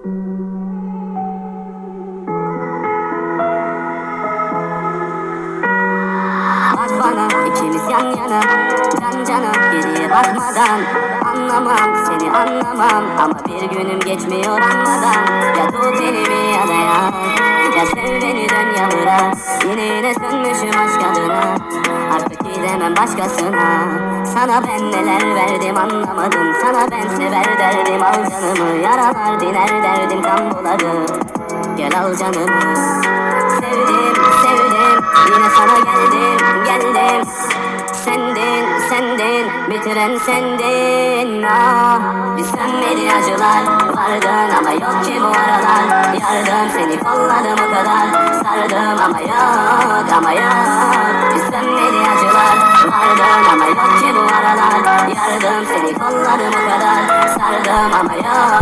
Bak bana ikimiz yan yana Can cana geriye Anlamam seni anlamam Ama bir günüm geçmiyor anmadan Ya tut elimi ya da ya Ya sev beni dön yavura. Yine yine sönmüşüm aşk adına Artık gidemem başkasına. Sana ben neler verdim anlamadın Sana ben sever derdim al canımı. Yaralar diner derdim kan buladı Gel al canımı. Sevdim sevdim Yine sana geldim geldim. Sendin sendin bitiren sendin. Ah Bir sönmedi acılar vardın ama yok ki bu aralar. Yardım seni kolladım o kadar sardım ama yok ama yok seni kolladım o kadar sardım ama yok